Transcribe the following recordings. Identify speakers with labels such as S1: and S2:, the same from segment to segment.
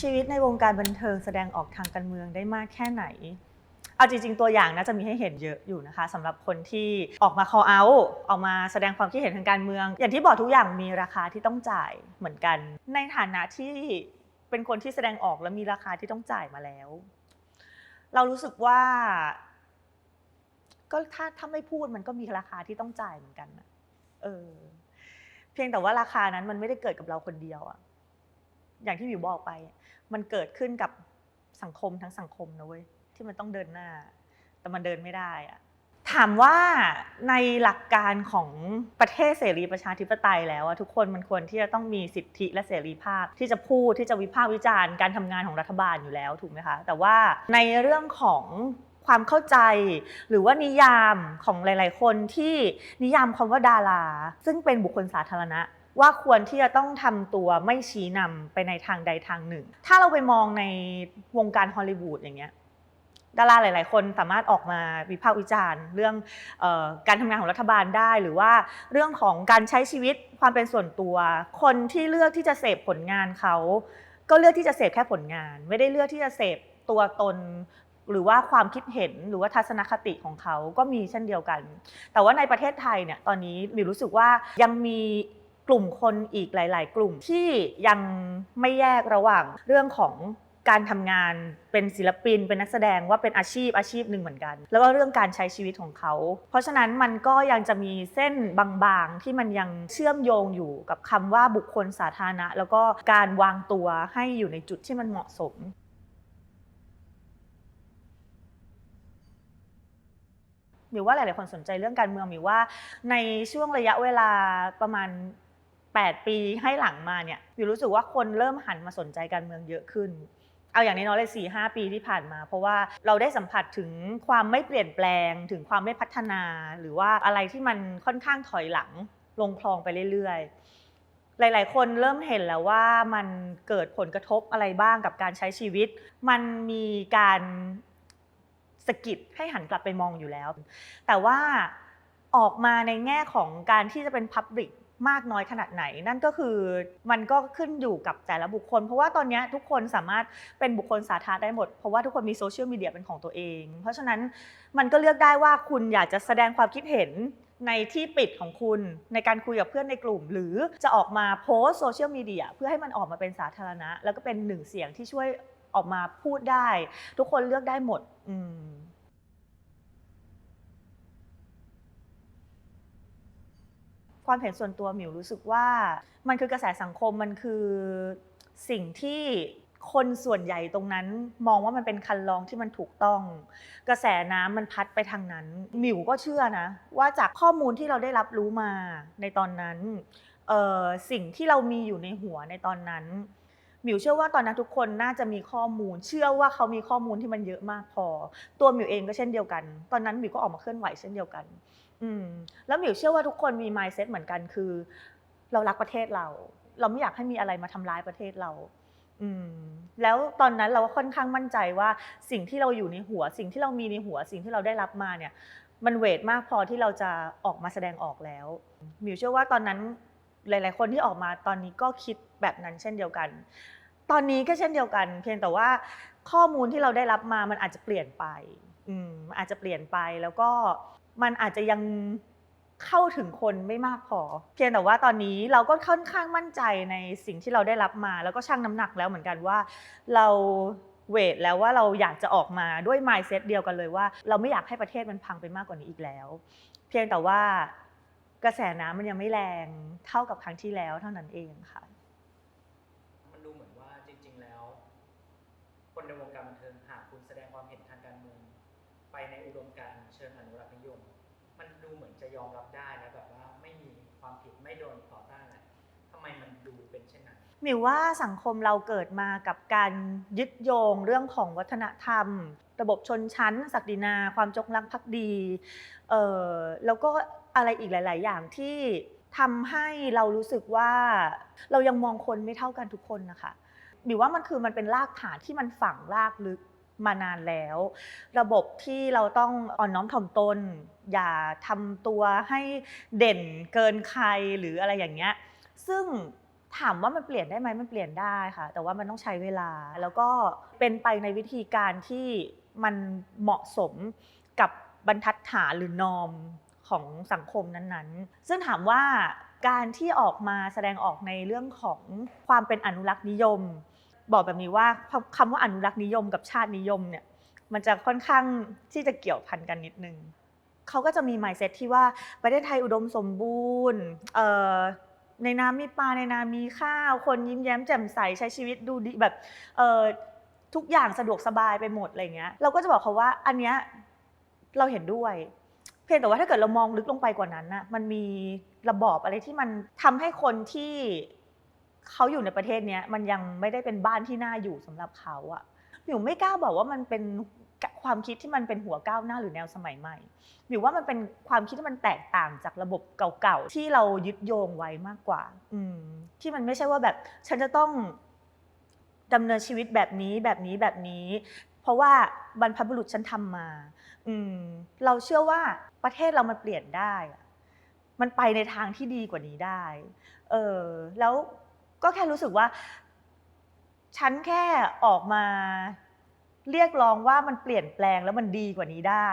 S1: ชีวิตในวงการบันเทิงแสดงออกทางการเมืองได้มากแค่ไหน เอาจริงๆ ตัวอย่างน่าจะมีให้เห็นเยอะอยู่นะคะสำหรับคนที่ออกมา call out ออกมาแสดงความคิดเห็นทางการเมือง อย่างที่บอกทุกอย่างมีราคาที่ต้องจ่ายเหมือนกัน ในฐานะที่เป็นคนที่แสดงออกแล้วมีราคาที่ต้องจ่ายมาแล้ว เรารู้สึกว่า ก็ถ้าถ้าไม่พูดมันก็มีราคาที่ต้องจ่ายเหมือนกันนะเออ เพียงแต่ว่าราคานั้นมันไม่ได้เกิดกับเราคนเดียวอะ อย่างที่หมิวบอกไป มันเกิดขึ้นกับสังคมทั้งสังคมนะเว้ยที่มันต้องเดินหน้า แต่มันเดินไม่ได้อะถามว่าในหลักการของประเทศเสรีประชาธิปไตยแล้วอะทุกคนมันควรที่จะต้องมีสิทธิและเสรีภาพ ที่จะพูดที่จะวิพากษ์วิจารณ์การทำงานของรัฐบาลอยู่แล้วถูกไหมคะแต่ว่าในเรื่องของความเข้าใจ หรือว่านิยามของหลาย ๆ คนที่นิยามคำว่าดารา ซึ่งเป็นบุคคลสาธารณะ ว่าควรที่จะต้องทำตัวไม่ชี้นำไปในทางใดทางหนึ่ง ถ้าเราไปมองในวงการฮอลลีวูดอย่างเงี้ยดาราหลาย ๆ คนสามารถออกมาวิพากษ์วิจารณ์ เรื่องออการทำงานของรัฐบาลได้ หรือว่าเรื่องของการใช้ชีวิตความเป็นส่วนตัว คนที่เลือกที่จะเสพผลงานเขา ก็เลือกที่จะเสพแค่ผลงาน ไม่ได้เลือกที่จะเสพตัวตน หรือว่าความคิดเห็นหรือว่าทัศนคติของเขาก็มีเช่นเดียวกัน แต่ว่าในประเทศไทยเนี่ยตอนนี้มิวรู้สึกว่ายังมี กลุ่มคนอีกหลาย ๆ กลุ่มที่ยังไม่แยกระหว่างเรื่องของการทำงานเป็นศิลปินเป็นนักแสดงว่าเป็นอาชีพอาชีพหนึ่งเหมือนกัน แล้วก็เรื่องการใช้ชีวิตของเขา เพราะฉะนั้นมันก็ยังจะมีเส้นบางๆ ที่มันยังเชื่อมโยงอยู่กับคำว่าบุคคลสาธารณะ แล้วก็การวางตัวให้อยู่ในจุดที่มันเหมาะสมหมิวว่าหลาย ๆ คนสนใจเรื่องการเมืองหมิวว่าในช่วงระยะเวลาประมาณ 8 ปีให้หลังมาเนี่ยหมิวรู้สึกว่าคนเริ่มหันมาสนใจการเมืองเยอะขึ้น เอาอย่างน้อยๆเลย4 5ปีที่ผ่านมา เพราะว่าเราได้สัมผัสถึงความไม่เปลี่ยนแปลง ถึงความไม่พัฒนา หรือว่าอะไรที่มันค่อนข้างถอยหลังลงคลองไปเรื่อยๆ หลายๆ คนเริ่มเห็นแล้วว่ามันเกิดผลกระทบอะไรบ้างกับการใช้ชีวิต มันมีการสะกิดให้หันกลับไปมองอยู่แล้ว แต่ว่าออกมาในแง่ของการที่จะเป็นพับ l ิ c มากน้อยขนาดไหน นั่นก็คือมันก็ขึ้นอยู่กับแต่ละบุคคล เพราะว่าตอนนี้ทุกคนสามารถเป็นบุคคลสาธารณะได้หมด เพราะว่าทุกคนมีโซเชียลมีเดียเป็นของตัวเอง เพราะฉะนั้นมันก็เลือกได้ว่าคุณอยากจะแสดงความคิดเห็นในที่ปิดของคุณในการคุยกับเพื่อนในกลุ่ม หรือจะออกมาโพสโซเชียลมีเดียเพื่อให้มันออกมาเป็นสาธารณะ แล้วก็เป็นหนึ่งเสียงที่ช่วยออกมาพูดได้ ทุกคนเลือกได้หมด อืม ความเห็นส่วนตัวหมิวรู้สึกว่ามันคือกระแสสังคมมันคือสิ่งที่คนส่วนใหญ่ตรงนั้นมองว่ามันเป็นคันลองที่มันถูกต้อง กระแสน้ำมันพัดไปทางนั้นหมิวก็เชื่อนะ ว่าจากข้อมูลที่เราได้รับรู้มาในตอนนั้นสิ่งที่เรามีอยู่ในหัวในตอนนั้น มิวเชื่อว่าตอนนั้นทุกคนน่าจะมีข้อมูล เชื่อว่าเขามีข้อมูลที่มันเยอะมากพอ ตัวมิวเองก็เช่นเดียวกัน ตอนนั้นมิวก็ออกมาเคลื่อนไหวเช่นเดียวกัน อืมแล้วมิวเชื่อว่าทุกคนมี mindset เหมือนกันคือ เรารักประเทศเรา เราไม่อยากให้มีอะไรมาทำร้ายประเทศเราอืมแล้วตอนนั้นเราก็ค่อนข้างมั่นใจว่าสิ่งที่เราอยู่ในหัว สิ่งที่เรามีในหัว สิ่งที่เราได้รับมาเนี่ย มันเวทมากพอที่เราจะออกมาแสดงออกแล้วมิวเชื่อว่าตอนนั้นหลาย ๆ คนที่ออกมาตอนนี้ก็คิดแบบนั้นเช่นเดียวกัน ตอนนี้ก็เช่นเดียวกัน เพียงแต่ว่าข้อมูลที่เราได้รับมามันอาจจะเปลี่ยนไปอืมอาจจะเปลี่ยนไปแล้วก็มันอาจจะยังเข้าถึงคนไม่มากพอ เพียงแต่ว่าตอนนี้เราก็ค่อนข้างมั่นใจในสิ่งที่เราได้รับมา แล้วก็ชั่งน้ำหนักแล้วเหมือนกันว่า เราเวทแล้วว่าเราอยากจะออกมาด้วย mindset เดียวกันเลยว่า เราไม่อยากให้ประเทศมันพังไปมากกว่านี้อีกแล้ว เพียงแต่ว่ากระแสน้ำมันยังไม่แรงเท่ากับครั้งที่แล้วเท่านั้นเองค่ะ
S2: มันดูเหมือนว่าจริง ๆ แล้ว คนในวงการบันเทิงหากคุณแสดงความเห็นทางการเมือง ไปในอุดมการณ์เชิงอนุรักษ์นิยม มันดูเหมือนจะยอมรับได้นะแบบว่าไม่มีความผิดไม่โดนต่อต้านอะไรทำไมมันดูเป็นเช่นนั้น
S1: หมิวว่าสังคมเราเกิดมากับการยึดโยงเรื่องของวัฒนธรรม ระบบชนชั้น ศักดินา ความจงรักภักดีเอ่อแล้วก็อะไรอีกหลาย ๆ อย่างที่ทำให้เรารู้สึกว่าเรายังมองคนไม่เท่ากันทุกคนนะคะ หมิวว่ามันคือมันเป็นรากฐานที่มันฝังรากลึกมานานแล้ว ระบบที่เราต้องอ่อนน้อมถ่อมตน อย่าทำตัวให้เด่นเกินใครหรืออะไรอย่างเงี้ย ซึ่งถามว่ามันเปลี่ยนได้ไหมมันเปลี่ยนได้ค่ะ แต่ว่ามันต้องใช้เวลาแล้วก็เป็นไปในวิธีการที่มันเหมาะสมกับบรรทัดฐานหรือนอมของสังคมนั้นๆ ซึ่งถามว่าการที่ออกมาแสดงออกในเรื่องของความเป็นอนุรักษ์นิยม บอกแบบนี้ว่าคำคำว่าอนุรักษ์นิยมกับชาตินิยมเนี่ยมันจะค่อนข้างที่จะเกี่ยวพันกันนิดนึงเขาก็จะมี mindset ที่ว่าประเทศไทยอุดมสมบูรณ์ในน้ำมีปลาในน้ำมีข้าว คนยิ้มแย้มแจ่มใสใช้ชีวิตดูดีแบบเอทุกอย่างสะดวกสบายไปหมดอะไรเงี้ยเราก็จะบอกเขาว่าอันเนี้ยเราเห็นด้วย เพียงแต่ว่าถ้าเกิดเรามองลึกลงไปกว่านั้นน่ะมันมีระบอบอะไรที่มันทำให้คนที่ เขาอยู่ในประเทศเนี้ยมันยังไม่ได้เป็นบ้านที่น่าอยู่สำหรับเขาอะหมิวไม่กล้าบอกว่ามันเป็นความคิดที่มันเป็นหัวก้าวหน้าหรือแนวสมัยใหม่หรือว่ามันเป็นความคิดที่มันแตกต่างจากระบบเก่าๆที่เรายึดโยงไว้มากกว่า อืม ที่มันไม่ใช่ว่าแบบ ฉันจะต้องดำเนินชีวิตแบบนี้แบบนี้แบบนี้ เพราะว่าบรรพบุรุษฉันทำมา อืม เราเชื่อว่าประเทศเรามันเปลี่ยนได้มันไปในทางที่ดีกว่านี้ได้ เออแล้ว ก็แค่รู้สึกว่า ฉันแค่ออกมาเรียกร้องว่ามันเปลี่ยนแปลงแล้วมันดีกว่านี้ได้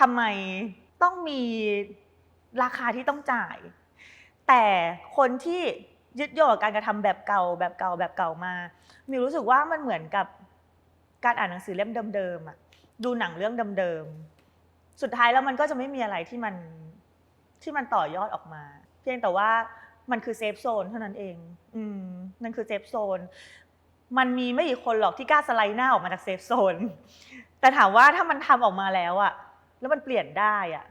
S1: ทำไมต้องมีราคาที่ต้องจ่าย แต่คนที่ยึดโยงกับการกระทำแบบเก่าแบบเก่าแบบเก่ามามิวรู้สึกว่ามันเหมือนกับการอ่านหนังสือเล่มเดิมๆอะดูหนังเรื่องเดิมๆ สุดท้ายแล้วมันก็จะไม่มีอะไรที่มันที่มันต่อยอดออกมา เพียงแต่ว่า มันคือเซฟโซนเท่านั้นเอง อืมนั่นคือเซฟโซน มันมีไม่กี่คนหรอกที่กล้าสไลด์หน้าออกมาจากเซฟโซน แต่ถามว่าถ้ามันทำออกมาแล้วอะแล้วมันเปลี่ยนได้อะ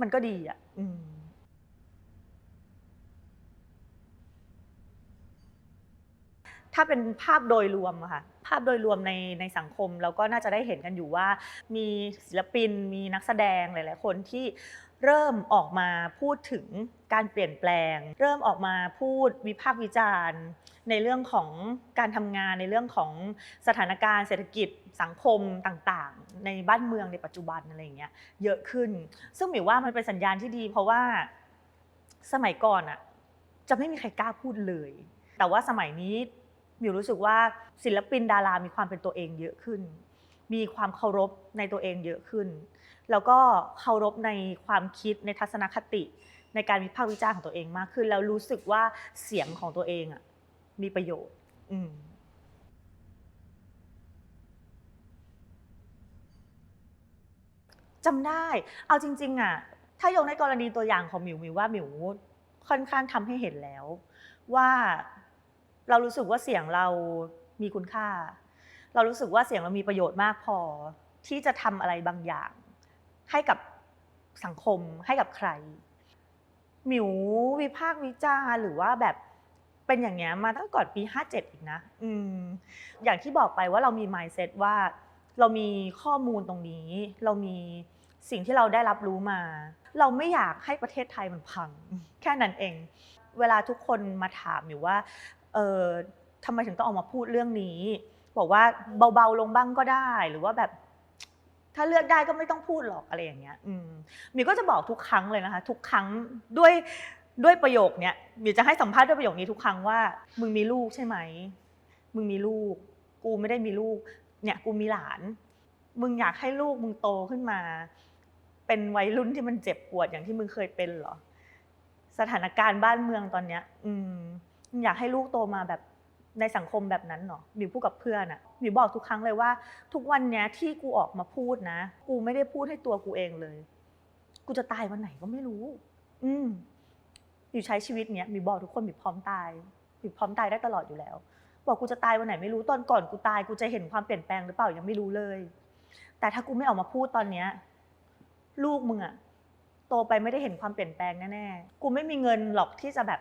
S1: มันก็ดีอะอืมถ้าเป็นภาพโดยรวมอะค่ะภาพโดยรวมในในสังคมเราก็น่าจะได้เห็นกันอยู่ว่า มีศิลปิน มีนักแสดงหลาย ๆ คนที่ เริ่มออกมาพูดถึงการเปลี่ยนแปลง เริ่มออกมาพูดวิพากษ์วิจารณ์ ในเรื่องของการทำงานในเรื่องของสถานการณ์เศรษฐกิจสังคมต่างๆ ในบ้านเมืองในปัจจุบันอะไรอย่างเงี้ยเยอะขึ้น ซึ่งหมิวว่ามันเป็นสัญญาณที่ดี เพราะว่าสมัยก่อนอะจะไม่มีใครกล้าพูดเลย แต่ว่าสมัยนี้หมิวรู้สึกว่าศิลปินดารามีความเป็นตัวเองเยอะขึ้น มีความเคารพในตัวเองเยอะขึ้น แล้วก็เคารพในความคิดในทัศนคติ ในการวิพากษ์วิจารณ์ของตัวเองมากขึ้น แล้วรู้สึกว่าเสียงของตัวเองอะมีประโยชน์ อืมจำได้ เอาจริง ๆอะถ้ายกในกรณีตัวอย่างของหมิวหมิวว่าหมิวค่อนข้างทำให้เห็นแล้ว ว่าเรารู้สึกว่าเสียงเรามีคุณค่า เรารู้สึกว่าเสียงเรามีประโยชน์มากพอที่จะทำอะไรบางอย่าง ให้กับสังคมให้กับใคร หมิววิพากษ์วิจารหรือว่าแบบเป็นอย่างเงี้ยมาตั้งก่อนปี 57 อีกนะ อืม อย่างที่บอกไปว่าเรามี mindset ว่า เรามีข้อมูลตรงนี้ เรามีสิ่งที่เราได้รับรู้มา เราไม่อยากให้ประเทศไทยมันพัง แค่นั้นเอง เวลาทุกคนมาถามอยู่ว่า เออทำไมถึงต้องออกมาพูดเรื่องนี้ บอกว่าเบาๆลงบ้างก็ได้ หรือว่าแบบ ถ้าเลือกได้ก็ไม่ต้องพูดหรอกอะไรอย่างเงี้ยอืมมิวก็จะบอกทุกครั้งเลยนะคะ ทุกครั้งด้วยด้วยประโยคเนี้ยมิวจะให้สัมภาษณ์ด้วยประโยคนี้ทุกครั้งว่า มึงมีลูกใช่ไหมมึงมีลูก กูไม่ได้มีลูก เนี่ยกูมีหลาน มึงอยากให้ลูกมึงโตขึ้นมา เป็นวัยรุ่นที่มันเจ็บปวดอย่างที่มึงเคยเป็นเหรอ สถานการณ์บ้านเมืองตอนเนี้ย อืมมึงอยากให้ลูกโตมาแบบ ในสังคมแบบนั้นเหรอหมิวพูดกับเพื่อนอะหมิวบอกทุกครั้งเลยว่า ทุกวันเนี้ยที่กูออกมาพูดนะ กูไม่ได้พูดให้ตัวกูเองเลย กูจะตายวันไหนก็ไม่รู้ อืมหมิวใช้ชีวิตเนี้ยหมิวบอกทุกคนหมิวพร้อมตายหมิวพร้อมตายได้ตลอดอยู่แล้ว บอกกูจะตายวันไหนไม่รู้ตอนก่อนกูตายกูจะเห็นความเปลี่ยนแปลงหรือเปล่ายังไม่รู้เลย แต่ถ้ากูไม่ออกมาพูดตอนเนี้ยลูกมึงอะโตไปไม่ได้เห็นความเปลี่ยนแปลงแน่ๆกูไม่มีเงินหรอกที่จะแบบ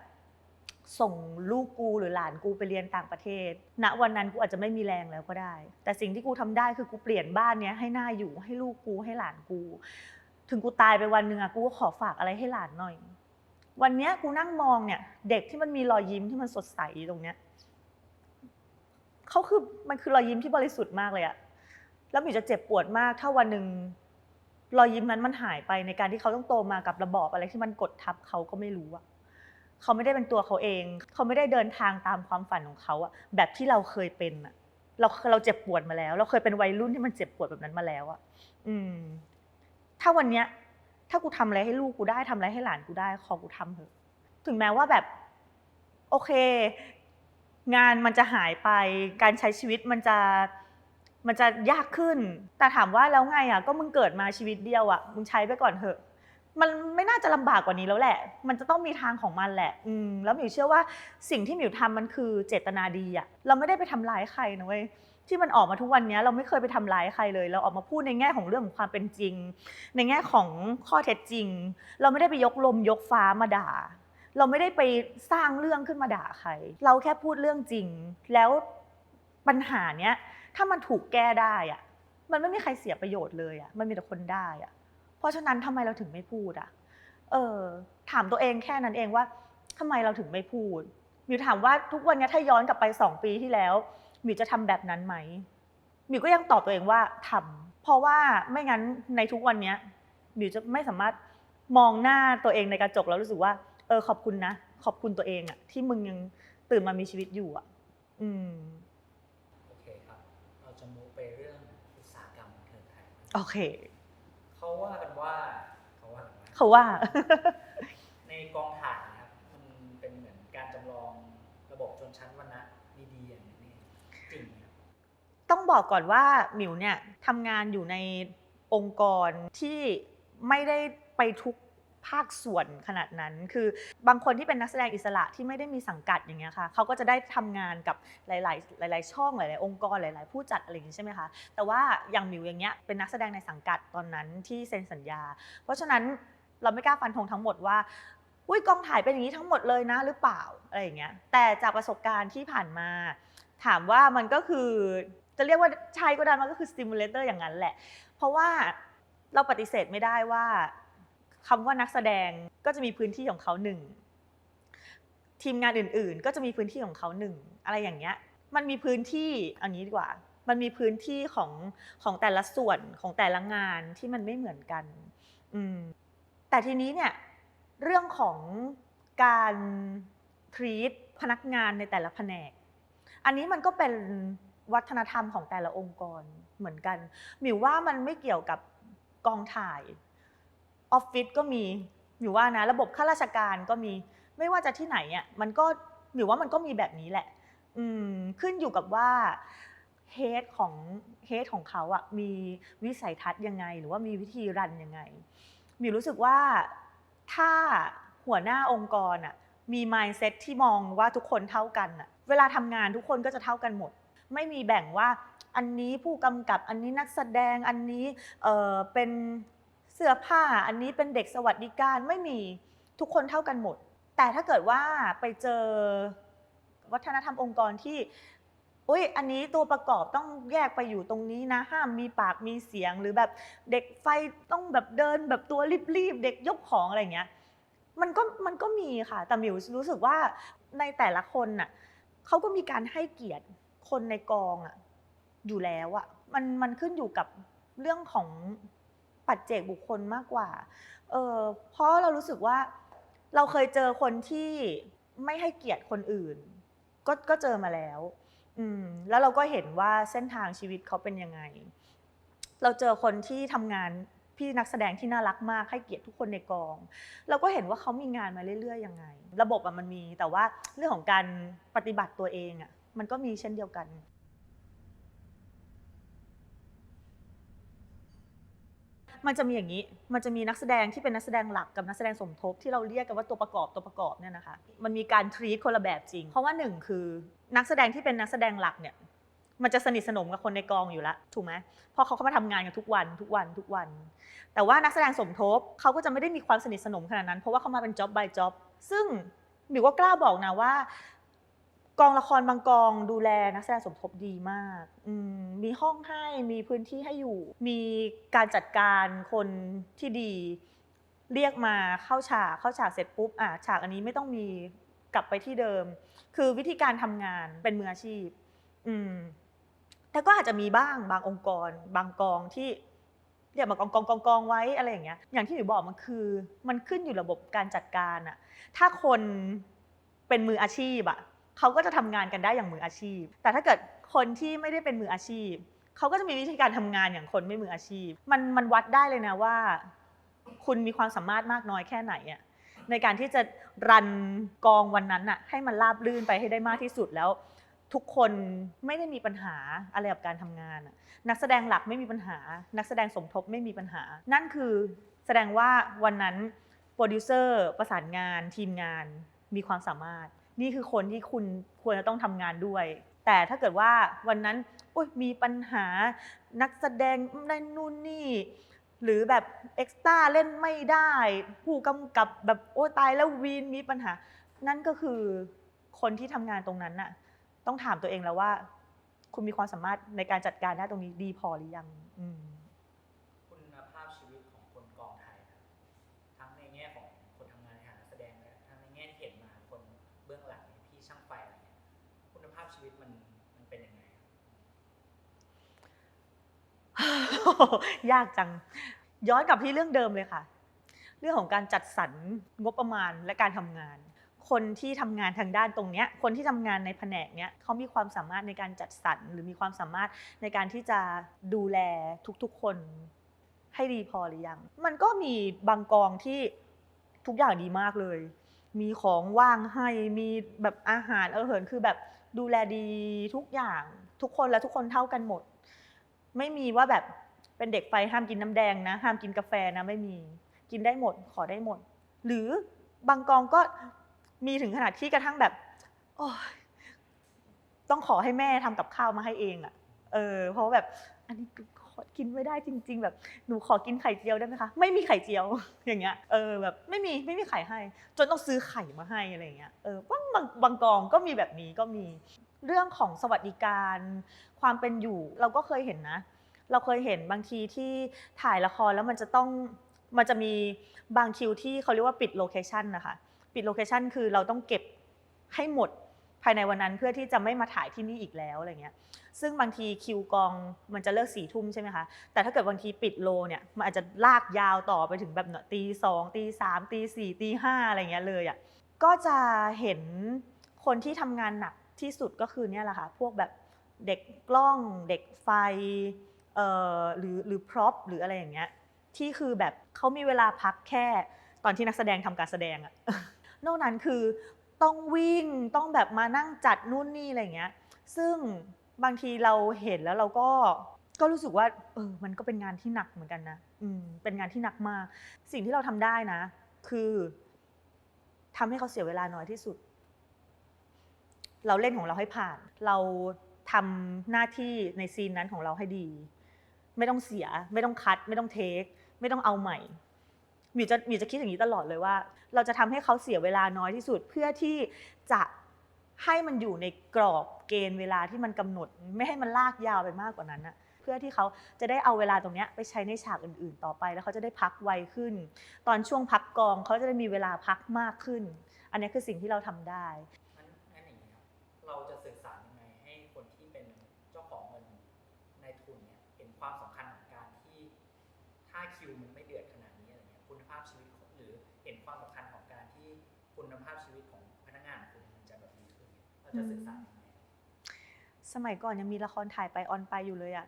S1: ส่งลูกกูหรือหลานกูไปเรียนต่างประเทศ ณ วันนั้นกูอาจจะไม่มีแรงแล้วก็ได้ แต่สิ่งที่กูทำได้คือกูเปลี่ยนบ้านเนี้ยให้หน่าอยู่ให้ลูกกูให้หลานกู ถึงกูตายไปวันหนึ่งอะกูก็ขอฝากอะไรให้หลานหน่อย วันเนี้ยกูนั่งมองเนี่ย เด็กที่มันมีรอยยิ้มที่มันสดใสตรงเนี้ยเขาคือมันคือรอยยิ้มที่บริสุทธิ์มากเลยอะแล้วมิวจะเจ็บปวดมากถ้าวันหนึ่งรอยยิ้มนั้นมันหายไปในการที่เขาต้องโตมากับระบอบอะไรที่มันกดทับเขาก็ไม่รู้อะ เขาไม่ได้เป็นตัวเขาเอง เขาไม่ได้เดินทางตามความฝันของเขาอะแบบที่เราเคยเป็นอะเราเราเจ็บปวดมาแล้ว เราเคยเป็นวัยรุ่นที่มันเจ็บปวดแบบนั้นมาแล้วอะอืม ถ้าวันเนี้ย ถ้ากูทำอะไรให้ลูกกูได้ทำอะไรให้หลานกูได้ ขอกูทำเถอะ ถึงแม้ว่าแบบ โอเค งานมันจะหายไป การใช้ชีวิตมันจะมันจะยากขึ้น แต่ถามว่าแล้วไงอะ ก็มึงเกิดมาชีวิตเดียวอะ มึงใช้ไปก่อนเถอะ มันไม่น่าจะลำบากกว่านี้แล้วแหละ มันจะต้องมีทางของมันแหละ อืมแล้วหมิวเชื่อว่าสิ่งที่หมิวทำมันคือเจตนาดีอะเราไม่ได้ไปทำร้ายใครนะเว้ย ที่มันออกมาทุกวันนี้เราไม่เคยไปทำร้ายใครเลย เราออกมาพูดในแง่ของเรื่องของความเป็นจริง ในแง่ของข้อเท็จจริง เราไม่ได้ไปยกลมยกฟ้ามาด่า เราไม่ได้ไปสร้างเรื่องขึ้นมาด่าใคร เราแค่พูดเรื่องจริง แล้วปัญหาเนี้ยถ้ามันถูกแก้ได้อะมันไม่มีใครเสียประโยชน์เลยอะมันมีแต่คนได้อะ เพราะฉะนั้นทำไมเราถึงไม่พูดอะเออ ถามตัวเองแค่นั้นเองว่าทำไมเราถึงไม่พูดมิวถามว่าทุกวันนี้ถ้าย้อนกลับไปสองปีที่แล้วมิวจะทำแบบนั้นไหมมิวก็ยังตอบตัวเองว่าทำเพราะว่าไม่งั้นในทุกวันเนี้ยมิวจะไม่สามารถมองหน้าตัวเองในกระจกแล้วรู้สึกว่า เออขอบคุณนะ ขอบคุณตัวเองอะที่มึงยังตื่นมามีชีวิตอยู่อะอืม
S2: โอเคครับ เราจะมูไปเรื่องอุตสาหกรรมบันเทิงไทย
S1: โอเค
S2: เขาว่ากันว่าเขาว่ากันว่า
S1: เขาว่า
S2: ในกองถ่ายนะครับมันเป็นเหมือนการจำลองระบบชนชั้นวรรณะดีๆอย่างนี้นี่จริงไหมครับ
S1: ต้องบอกก่อนว่าหมิวเนี่ยทำงานอยู่ในองค์กรที่ไม่ได้ไปทุก ภาคส่วนขนาดนั้น คือบางคนที่เป็นนักแสดงอิสระที่ไม่ได้มีสังกัดอย่างเงี้ยค่ะเขาก็จะได้ทำงานกับหลาย ๆ หลาย ๆ ช่องหลาย ๆ องค์กรหลาย ๆ ผู้จัดอะไรอย่างงี้ใช่ไหมคะแต่ว่าอย่างมิวอย่างเงี้ยเป็นนักแสดงในสังกัดตอนนั้นที่เซ็นสัญญา เพราะฉะนั้นเราไม่กล้าฟันธงทั้งหมดว่าอุ้ยกองถ่ายเป็นอย่างนี้ทั้งหมดเลยนะหรือเปล่าอะไรอย่างเงี้ยแต่จากประสบการณ์ที่ผ่านมา ถามว่ามันก็คือจะเรียกว่าใช่ก็ได้มันก็คือสติมูลเลเตอร์อย่างนั้นแหละ เพราะว่าเราปฏิเสธไม่ได้ว่า คำว่านักแสดงก็จะมีพื้นที่ของเขาหนึ่งทีมงานอื่นๆ ก็จะมีพื้นที่ของเขาหนึ่งอะไรอย่างเงี้ยมันมีพื้นที่เอันนี้ดีกว่า มันมีพื้นที่ของของแต่ละส่วนของแต่ละงานที่มันไม่เหมือนกันอืมแต่ทีนี้เนี่ยเรื่องของการทรีตพนักงานในแต่ละแผนก อันนี้มันก็เป็นวัฒนธรรมของแต่ละองค์กรเหมือนกัน หมิวว่ามันไม่เกี่ยวกับกองถ่าย ออฟฟิศก็มีหมิวว่านะ ระบบข้าราชการก็มี ไม่ว่าจะที่ไหนอะมันก็หมิวว่ามันก็มีแบบนี้แหละ อืมขึ้นอยู่กับว่าเฮดของเฮดของเขาอะมีวิสัยทัศน์ยังไง หรือว่ามีวิธีรันยังไงมิวรู้สึกว่าถ้าหัวหน้าองค์กรอะมี mindset ที่มองว่าทุกคนเท่ากันอะเวลาทำงานทุกคนก็จะเท่ากันหมด ไม่มีแบ่งว่าอันนี้ผู้กำกับอันนี้นักแสดงอันนี้เออเป็น เสื้อผ้าอันนี้เป็นเด็กสวัสดิการไม่มีทุกคนเท่ากันหมด แต่ถ้าเกิดว่าไปเจอวัฒนธรรมองค์กรที่อุ้ยอันนี้ตัวประกอบต้องแยกไปอยู่ตรงนี้นะ ห้ามมีปากมีเสียง หรือแบบเด็กไฟต้องแบบเดินแบบตัวรีบๆ เด็กยกของอะไรเงี้ย มันก็มันก็มีค่ะ แต่หมิวรู้สึกว่าในแต่ละคนน่ะเขาก็มีการให้เกียรติคนในกองอะอยู่แล้วอะ มันมันขึ้นอยู่กับเรื่องของ ปัจเจกบุคคลมากกว่า เออเพราะเรารู้สึกว่าเราเคยเจอคนที่ไม่ให้เกียรติคนอื่น ก็ก็เจอมาแล้ว อืม แล้วเราก็เห็นว่าเส้นทางชีวิตเขาเป็นยังไง เราเจอคนที่ทำงานพี่นักแสดงที่น่ารักมากให้เกียรติทุกคนในกอง เราก็เห็นว่าเขามีงานมาเรื่อยๆยังไง ระบบอะมันมีแต่ว่าเรื่องของการปฏิบัติตัวเองอะมันก็มีเช่นเดียวกัน มันจะมีอย่างนี้ มันจะมีนักแสดงที่เป็นนักแสดงหลักกับนักแสดงสมทบที่เราเรียกกันว่าตัวประกอบตัวประกอบเนี่ยนะคะ มันมีการทรีตคนละแบบจริง เพราะว่าหนึ่งคือนักแสดงที่เป็นนักแสดงหลักเนี่ย มันจะสนิทสนมกับคนในกองอยู่แล้วถูกไหมเพราะเขาเข้ามาทำงานกันทุกวันทุกวันทุกวัน แต่ว่านักแสดงสมทบเขาก็จะไม่ได้มีความสนิทสนมขนาดนั้น เพราะว่าเขามาเป็น job by job ซึ่งหมิวก็กล้าบอกนะว่า กองละครบางกองดูแลนักแสดงสมทบดีมากมมีห้องให้มีพื้นที่ให้อยู่ มีการจัดการคนที่ดี เรียกมาเข้าฉากเข้าฉากเสร็จปุ๊บอะฉากอันนี้ไม่ต้องมีกลับไปที่เดิม คือวิธีการทำงานเป็นมืออาชีพ อืมแต่ก็อาจจะมีบ้างบางองค์กร บางกองที่เรียกมากองกองกองกองไว้อะไรอย่างเงี้ย อย่างที่หนูบอกมันคือ มันขึ้นอยู่ระบบการจัดการอะถ้าคนเป็นมืออาชีพอะ เขาก็จะทำงานกันได้อย่างมืออาชีพ แต่ถ้าเกิดคนที่ไม่ได้เป็นมืออาชีพ เขาก็จะมีวิธีการทำงานอย่างคนไม่มืออาชีพ มันมันวัดได้เลยนะว่า คุณมีความสามารถมากน้อยแค่ไหนอะในการที่จะรันกองวันนั้นอะให้มันราบรื่นไปให้ได้มากที่สุดแล้ว ทุกคนไม่ได้มีปัญหาอะไรกับการทำงานนักแสดงหลักไม่มีปัญหา นักแสดงสมทบไม่มีปัญหา นั่นคือแสดงว่าวันนั้นโปรดิวเซอร์ประสานงาน ทีมงานมีความสามารถ นี่คือคนที่คุณควรจะต้องทำงานด้วย แต่ถ้าเกิดว่าวันนั้นอุยมีปัญหานักแสดงนั่นนู่นนี่หรือแบบเอ็กซ์ต้าเล่นไม่ได้ ผู้กำกับแบบโอ้ตายแล้ววีนมีปัญหา นั่นก็คือคนที่ทำงานตรงนั้นน่ะต้องถามตัวเองแล้วว่า คุณมีความสามารถในการจัดการหน้าตรงนี้ดีพอหรือยังอืม
S2: วิตมันมันเป็นยังไงครับ
S1: ยากจัง ย้อนกลับที่เรื่องเดิมเลยค่ะ เรื่องของการจัดสรรงบประมาณและการทำงาน คนที่ทำงานทางด้านตรงเนี้ยคนที่ทำงานในแผนกเนี้ยเขามีความสามารถในการจัดสรรหรือมีความสามารถในการที่จะดูแลทุกๆคนให้ดีพอหรือยัง มันก็มีบางกองที่ทุกอย่างดีมากเลย มีของว่างให้ มีแบบอาหารเออเหินคือแบบ ดูแลดีทุกอย่างทุกคนและทุกคนเท่ากันหมด ไม่มีว่าแบบเป็นเด็กไฟห้ามกินน้ำแดงนะ ห้ามกินกาแฟนะไม่มีกินได้หมดขอได้หมด หรือบางกองก็มีถึงขนาดที่กระทั่งแบบโอ้ยต้องขอให้แม่ทำกับข้าวมาให้เองอะ่ะ เออ เพราะแบบอันนี้ ขอกินไม่ได้จริง ๆ แบบหนูขอกินไข่เจียวได้ไหมคะ ไม่มีไข่เจียวอย่างเงี้ยเออแบบไม่มีไม่มีไข่ให้ จนต้องซื้อไข่มาให้อะไรเงี้ยเออบางบางบางกองก็มีแบบนี้ก็มีเรื่องของสวัสดิการความเป็นอยู่เราก็เคยเห็นนะ เราเคยเห็นบางทีที่ถ่ายละครแล้วมันจะต้องมันจะมีบางคิวที่เขาเรียกว่าปิดโลเคชันนะคะปิดโลเคชันคือเราต้องเก็บให้หมด ภายในวันนั้นเพื่อที่จะไม่มาถ่ายที่นี่อีกแล้วอะไรเงี้ยซึ่งบางทีคิวกองมันจะเลิกสี่ทุ่มใช่ไหมคะแต่ถ้าเกิดบางทีปิดโลเนี่ยมันอาจจะลากยาวต่อไปถึงแบบตีสองตีสามตีสี่ตีห้าอะไรเงี้ยเลยอะก็จะเห็นคนที่ทำงานหนักที่สุดก็คือเนี่ยแหละค่ะพวกแบบเด็กกล้องเด็กไฟเอ่อหรือหรือพร็อพหรืออะไรอย่างเงี้ยที่คือแบบเขามีเวลาพักแค่ตอนที่นักแสดงทำการแสดงอะนอกนั้นคือ ต้องวิ่งต้องแบบมานั่งจัดนู่นนี่อะไรเงี้ย ซึ่งบางทีเราเห็นแล้วเราก็ก็รู้สึกว่าเออมันก็เป็นงานที่หนักเหมือนกันนะอืมเป็นงานที่หนักมาก สิ่งที่เราทำได้นะ คือทำให้เขาเสียเวลาน้อยที่สุด เราเล่นของเราให้ผ่าน เราทำหน้าที่ในซีนนั้นของเราให้ดี ไม่ต้องเสีย ไม่ต้องคัด ไม่ต้องเทค ไม่ต้องเอาใหม่ มิวจะมิวจะคิดอย่างนี้ตลอดเลยว่า เราจะทำให้เขาเสียเวลาน้อยที่สุดเพื่อที่จะให้มันอยู่ในกรอบเกณฑ์เวลาที่มันกำหนด ไม่ให้มันลากยาวไปมากกว่านั้นนะเพื่อที่เขาจะได้เอาเวลาตรงเนี้ยไปใช้ในฉากอื่น ๆ ต่อไป แล้วเขาจะได้พักไวขึ้น ตอนช่วงพักกองเขาจะได้มีเวลาพักมากขึ้น อันนี้คือสิ่งที่เราทำได้
S2: งั้นงั้นอย่างนี้ครับเราจะ ภาพชีวิตของพนักงานคุณมันจะแบบดีขึ้นเราจะสื่อสารยังไง
S1: สมัยก่อนยังมีละครถ่ายไปออนไปอยู่เลยอะ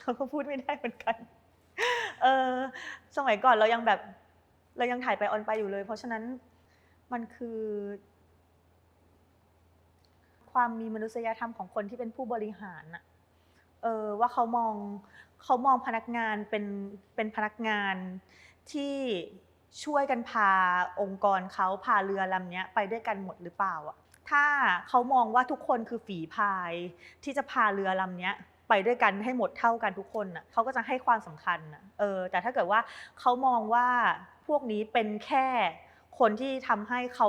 S1: เขาก็พูดไม่ได้เหมือนกันเออสมัยก่อนเรายังแบบ เรายังถ่ายไปออนไปอยู่เลย เพราะฉะนั้นมันคือ ความมีมนุษยธรรมของคนที่เป็นผู้บริหารอะเออว่าเขามองเขามองพนักงานเป็นเป็นพนักงานที่ ช่วยกันพาองค์กรเขาพาเรือลำเนี้ยไปด้วยกันหมดหรือเปล่าอะถ้าเขามองว่าทุกคนคือฝีพาย ที่จะพาเรือลำเนี้ยไปด้วยกันให้หมดเท่ากันทุกคนน่ะเขาก็จะให้ความสำคัญน่ะเออแต่ถ้าเกิดว่าเขามองว่าพวกนี้เป็นแค่คนที่ทำให้เขา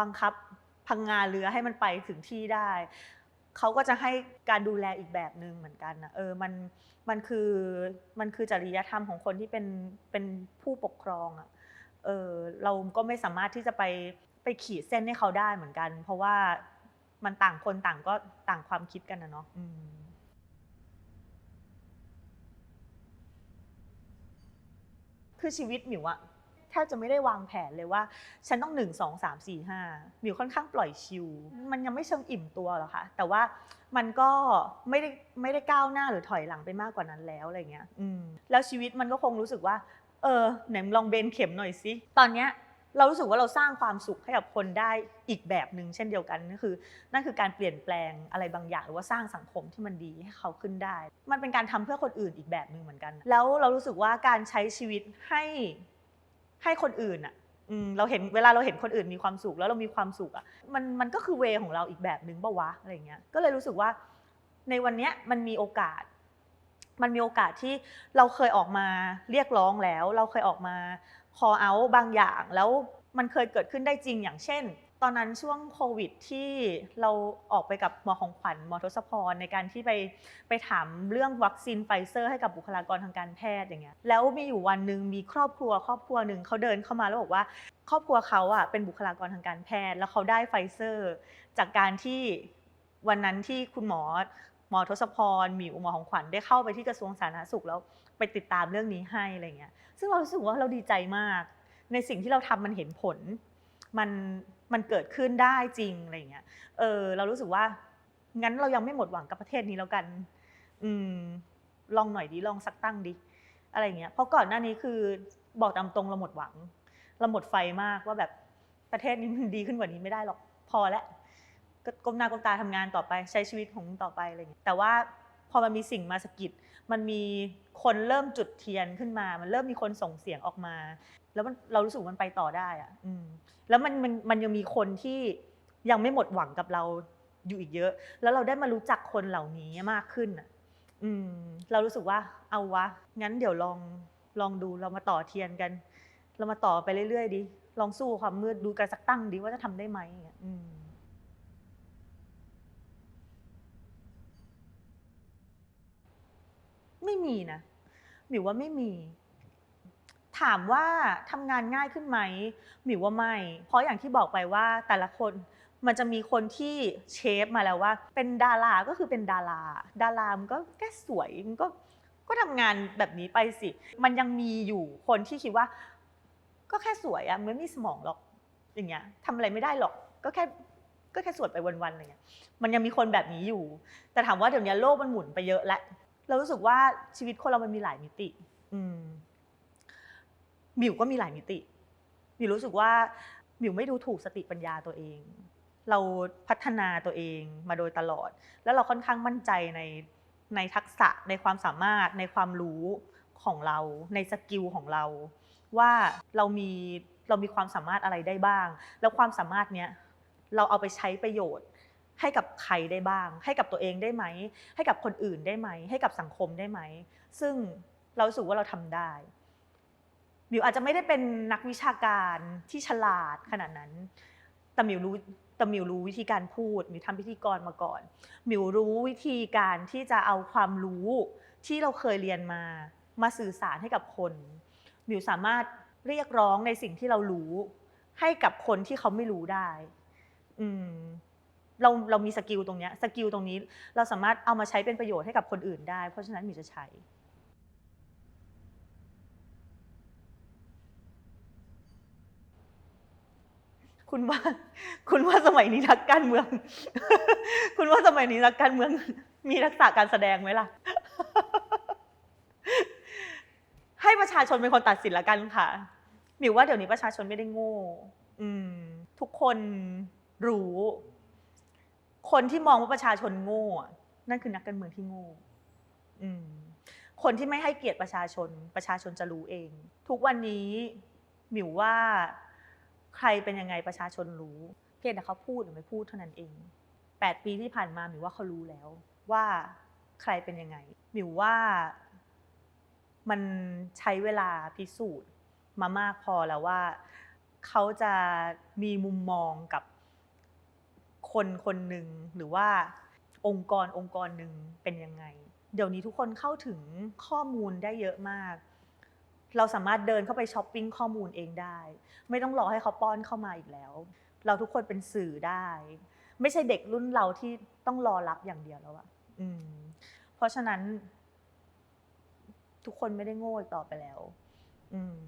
S1: บังคับพังงานเรือให้มันไปถึงที่ได้เขาก็จะให้การดูแลอีกแบบหนึ่งเหมือนกันนะเออมันมันคือมันคือจริยธรรมของคนที่เป็นเป็นผู้ปกครองอะ เออเราก็ไม่สามารถที่จะไปไปขีดเส้นให้เขาได้เหมือนกัน เพราะว่ามันต่างคนต่างก็ต่างความคิดกันนะเนาะคือชีวิตหมิวอะแทบจะไม่ได้วางแผนเลยว่า ฉันต้องหนึ่งสองสามสี่ห้าหมิวค่อนข้างปล่อยชิลมันยังไม่เชิงอิ่มตัวหรอกค่ะ แต่ว่ามันก็ไม่ได้ไม่ได้ก้าวหน้าหรือถอยหลังไปมากกว่านั้นแล้วอะไรเงี้ย อืมแล้วชีวิตมันก็คงรู้สึกว่า เออไหนลองเบนเข็มหน่อยสิตอนเนี้ยเรารู้สึกว่าเราสร้างความสุขให้กับคนได้อีกแบบหนึ่งเช่นเดียวกันนั่นคือ นั่นคือการเปลี่ยนแปลงอะไรบางอย่าง หรือว่าสร้างสังคมที่มันดีให้เขาขึ้นได้ มันเป็นการทำเพื่อคนอื่นอีกแบบหนึ่งเหมือนกัน แล้วเรารู้สึกว่าการใช้ชีวิตให้ให้คนอื่นอะเราเห็นเวลาเราเห็นคนอื่นมีความสุขแล้วเรามีความสุขอะมันมันก็คือเวของเราอีกแบบหนึ่งปะวะอะไรเงี้ยก็เลยรู้สึกว่าในวันเนี้ยมันมีโอกาส มันมีโอกาสที่เราเคยออกมาเรียกร้องแล้ว เราเคยออกมา call out บางอย่าง แล้วมันเคยเกิดขึ้นได้จริงอย่างเช่น ตอนนั้นช่วงโควิดที่เราออกไปกับหมอของขวัญหมอทศพรในการที่ไปไปถามเรื่องวัคซีนไฟเซอร์ให้กับบุคลากรทางการแพทย์อย่างเงี้ยแล้วมีอยู่วันหนึ่งมีครอบครัว ครอบครัวหนึ่งเขาเดินเข้ามาแล้วบอกว่า ครอบครัวเขาอะเป็นบุคลากรทางการแพทย์ แล้วเขาได้ไฟเซอร์ จากการที่วันนั้นที่คุณหมอ หมอทศพรหมิวหมอของขวัญได้เข้าไปที่กระทรวงสาธารณสุขแล้วไปติดตามเรื่องนี้ให้อะไรเงี้ย ซึ่งเรารู้สึกว่าเราดีใจมาก ในสิ่งที่เราทำมันเห็นผล มันมันเกิดขึ้นได้จริงอะไรเงี้ย เออเรารู้สึกว่างั้นเรายังไม่หมดหวังกับประเทศนี้แล้วกัน อืมลองหน่อยดิลองสักตั้งดิอะไรเงี้ย เพราะก่อนหน้านี้คือบอกตามตรงเราหมดหวัง เราหมดไฟมากว่าแบบประเทศนี้มันดีขึ้นกว่านี้ไม่ได้หรอกพอแล้ว ก็ก้มหน้าก้มตาทำงานต่อไปใช้ชีวิตของต่อไปอะไรเงี้ยแต่ว่าพอมันมีสิ่งมาสะกิดมันมีคนเริ่มจุดเทียนขึ้นมา มันเริ่มมีคนส่งเสียงออกมา แล้วมันเรารู้สึกมันไปต่อได้อะอืมแล้วมันมันมันยังมีคนที่ยังไม่หมดหวังกับเราอยู่อีกเยอะ แล้วเราได้มารู้จักคนเหล่านี้มากขึ้นอะอืมเรารู้สึกว่าเอาวะ งั้นเดี๋ยวลองลองดูเรามาต่อเทียนกัน เรามาต่อไปเรื่อยๆดิลองสู้ความมืดดูกันสักตั้งดิว่าจะทำได้ไหมอย่างเงี้ยอืม ไม่มีนะหมิวว่าไม่มี ถามว่าทำงานง่ายขึ้นไหมหมิวว่าไม่ เพราะอย่างที่บอกไปว่าแต่ละคนมันจะมีคนที่เชฟมาแล้วว่า เป็นดาราก็คือเป็นดารา ดารามันก็แค่สวยมันก็ก็ทำงานแบบนี้ไปสิ มันยังมีอยู่คนที่คิดว่า ก็แค่สวยอะมันไม่มีสมองหรอก อย่างเงี้ยทำอะไรไม่ได้หรอก ก็แค่ก็แค่สวยไปวันๆอะไรเงี้ย มันยังมีคนแบบนี้อยู่ แต่ถามว่าเดี๋ยวนี้โลกมันหมุนไปเยอะแล้ว เรารู้สึกว่าชีวิตคนเรามันมีหลายมิติหมิวก็มีหลายมิติหมิวรู้สึกว่าหมิวไม่ดูถูกสติปัญญาตัวเอง เราพัฒนาตัวเองมาโดยตลอด แล้วเราค่อนข้างมั่นใจในในทักษะในความสามารถในความรู้ของเรา ในสกิลของเรา ว่าเรามีเรามีความสามารถอะไรได้บ้าง แล้วความสามารถเนี้ยเราเอาไปใช้ประโยชน์ ให้กับใครได้บ้าง ให้กับตัวเองได้ไหม ให้กับคนอื่นได้ไหม ให้กับสังคมได้ไหม ซึ่งเรารู้สึกว่าเราทำได้มิวอาจจะไม่ได้เป็นนักวิชาการที่ฉลาดขนาดนั้น แต่มิวรู้แต่มิวรู้วิธีการพูดมิวทำพิธีกรมาก่อนมิวรู้วิธีการที่จะเอาความรู้ที่เราเคยเรียนมามาสื่อสารให้กับคนมิวสามารถเรียกร้องในสิ่งที่เรารู้ ให้กับคนที่เขาไม่รู้ได้ อืม เราเรามีสกิลตรงเนี้ยสกิลตรงนี้เราสามารถเอามาใช้เป็นประโยชน์ให้กับคนอื่นได้ เพราะฉะนั้นมิวจะใช้ คุณว่าคุณว่าสมัยนี้นักการเมือง คุณว่าสมัยนี้นักการเมืองมีทักษะการแสดงไหมล่ะ ให้ประชาชนเป็นคนตัดสินละกันค่ะหมิวว่าเดี๋ยวนี้ประชาชนไม่ได้โง่ทุกคนรู้ คนที่มองว่าประชาชนโง่นั่นคือนักการเมืองที่โง่คนที่ไม่ให้เกียรติประชาชน ประชาชนจะรู้เอง ทุกวันนี้หมิวว่าใครเป็นยังไงประชาชนรู้ เพียงแต่เขาพูดหรือไม่พูดเท่านั้นเองแปดปีที่ผ่านมาหมิวว่าเขารู้แล้ว ว่าใครเป็นยังไงหมิวว่ามันใช้เวลาพิสูจน์มามากพอแล้วว่า เขาจะมีมุมมองกับ คนคนหนึ่งหรือว่าองค์กรองค์กรหนึ่งเป็นยังไง เดี๋ยวนี้ทุกคนเข้าถึงข้อมูลได้เยอะมาก เราสามารถเดินเข้าไปช้อปปิ้งข้อมูลเองได้ ไม่ต้องรอให้เขาป้อนเข้ามาอีกแล้ว เราทุกคนเป็นสื่อได้ ไม่ใช่เด็กรุ่นเราที่ต้องรอรับอย่างเดียวแล้วอะอืม เพราะฉะนั้น ทุกคนไม่ได้โง่อีกต่อไปแล้ว อืม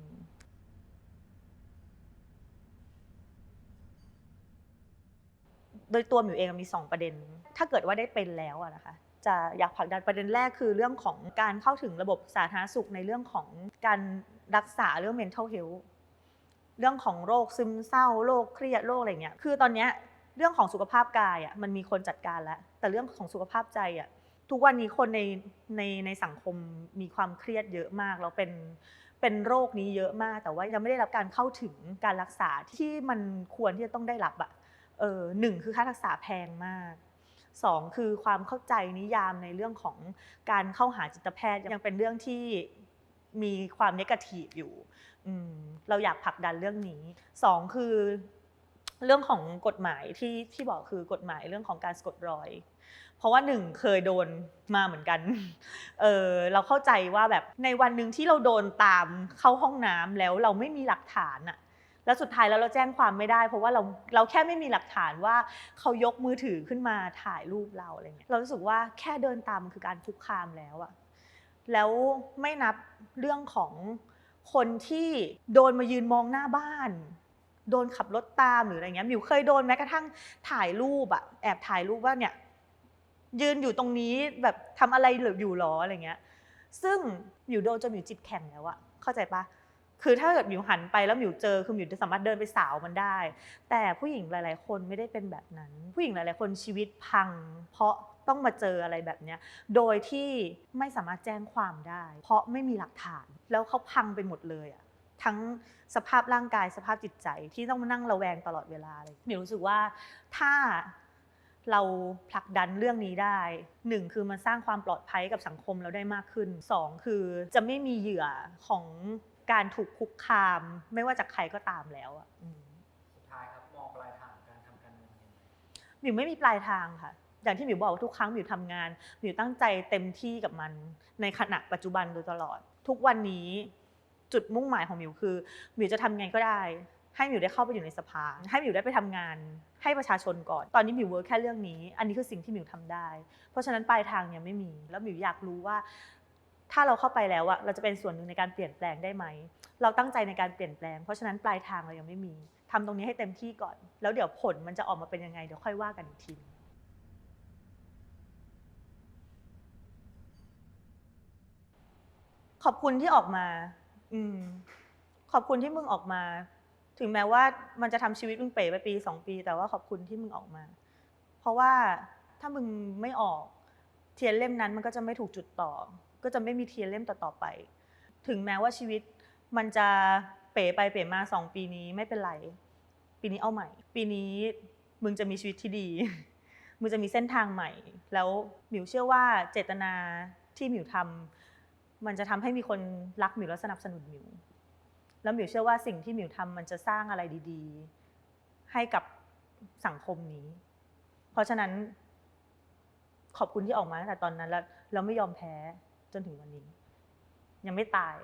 S1: โดยตัวหมิวเองมีสองประเด็น ถ้าเกิดว่าได้เป็นแล้วอะนะคะ จะอยากผลักดันประเด็นแรกคือเรื่องของการเข้าถึงระบบสาธารณสุขในเรื่องของการรักษาเรื่อง mental health เรื่องของโรคซึมเศร้าโรคเครียดโรคอะไรเงี้ย คือตอนเนี้ยเรื่องของสุขภาพกายอะมันมีคนจัดการแล้ว แต่เรื่องของสุขภาพใจอะทุกวันนี้คนในในในสังคมมีความเครียดเยอะมากแล้วเป็นเป็นโรคนี้เยอะมาก แต่ว่ายังไม่ได้รับการเข้าถึงการรักษาที่มันควรที่จะต้องได้รับอะ เออหนึ่งคือค่ารักษาแพงมากสองคือความเข้าใจนิยามในเรื่องของการเข้าหาจิตแพทย์ยังเป็นเรื่องที่มีความนกาทีฟอยู่อืมเราอยากผลักดันเรื่องนี้สองคือเรื่องของกฎหมายที่ที่บอกคือกฎหมายเรื่องของการสะกดรอย เพราะว่าหนึ่งเคยโดนมาเหมือนกัน เออเราเข้าใจว่าแบบในวันหนึ่งที่เราโดนตามเข้าห้องน้ำแล้วเราไม่มีหลักฐานอะ แล้วสุดท้ายแล้วเราแจ้งความไม่ได้ เพราะว่าเราเราแค่ไม่มีหลักฐานว่าเขายกมือถือขึ้นมาถ่ายรูปเราอะไรเงี้ยเรารู้สึกว่าแค่เดินตามคือการคุกคามแล้วอะแล้วไม่นับเรื่องของคนที่โดนมายืนมองหน้าบ้าน โดนขับรถตามหรืออะไรเงี้ยมิวเคยโดนแม้กระทั่งถ่ายรูปอะแอบถ่ายรูปว่าเนี่ยยืนอยู่ตรงนี้แบบทำอะไรหรืออยู่หรออะไรเงี้ย ซึ่งหมิวโดนจนหมิวจิตแข็งแล้วอะเข้าใจปะ คือถ้าเกิดหมิวหันไปแล้วหมิวเจอคือหมิวจะสามารถเดินไปสาวมันได้ แต่ผู้หญิงหลาย ๆ คนไม่ได้เป็นแบบนั้น ผู้หญิงหลาย ๆ คนชีวิตพัง เพราะต้องมาเจออะไรแบบนี้โดยที่ไม่สามารถแจ้งความได้ เพราะไม่มีหลักฐานแล้วเขาพังไปหมดเลยอะทั้งสภาพร่างกายสภาพจิตใจที่ต้องมานั่งระแวงตลอดเวลาเลยหมิวรู้สึกว่าถ้าเราผลักดันเรื่องนี้ได้หนึ่งคือมันสร้างความปลอดภัยกับสังคมเราได้มากขึ้นสองคือจะไม่มีเหยื่อของ การถูกคุกคาม ไม่ว่าจากใครก็ตามแล้วอะอืม
S2: สุดท้ายครับมองปลายทางของการทำการเมืองยังไง
S1: หมิวไม่มีปลายทางค่ะ อย่างที่หมิวบอกว่าทุกครั้งหมิวทำงานหมิวตั้งใจเต็มที่กับมัน ในขณะปัจจุบันโดยตลอด ทุกวันนี้จุดมุ่งหมายของหมิวคือหมิวจะทำไงก็ได้ ให้หมิวได้เข้าไปอยู่ในสภา ให้หมิวได้ไปทำงาน ให้ประชาชนก่อน ตอนนี้หมิวเวิร์คแค่เรื่องนี้ อันนี้คือสิ่งที่หมิวทำได้ เพราะฉะนั้นปลายทางยังไม่มี แล้วหมิวอยากรู้ว่า ถ้าเราเข้าไปแล้วอะเราจะเป็นส่วนหนึ่งในการเปลี่ยนแปลงได้ไหม เราตั้งใจในการเปลี่ยนแปลง เพราะฉะนั้นปลายทางเรายังไม่มีทำตรงนี้ให้เต็มที่ก่อน แล้วเดี๋ยวผลมันจะออกมาเป็นยังไงเดี๋ยวค่อยว่ากันอีกทีขอบคุณที่ออกมา อืม ขอบคุณที่มึงออกมา ถึงแม้ว่ามันจะทำชีวิตมึงเป๋ไปปีสองปี แต่ว่าขอบคุณที่มึงออกมา เพราะว่าถ้ามึงไม่ออก เทียนเล่มนั้นมันก็จะไม่ถูกจุดต่อ ก็จะไม่มีเทียนเล่มต่อๆไป ถึงแม้ว่าชีวิตมันจะเป๋ไปเป๋มาสองปีนี้ไม่เป็นไร ปีนี้เอาใหม่ ปีนี้มึงจะมีชีวิตที่ดี มึงจะมีเส้นทางใหม่ แล้วหมิวเชื่อว่าเจตนาที่หมิวทำมันจะทำให้มีคนรักหมิวและสนับสนุนหมิว แล้วหมิวเชื่อว่าสิ่งที่หมิวทำมันจะสร้างอะไรดีๆ ให้กับสังคมนี้ เพราะฉะนั้นขอบคุณที่ออกมาตั้งแต่ตอนนั้นแล้วเราไม่ยอมแพ้ จนถึงวันนี้ ยังไม่ตาย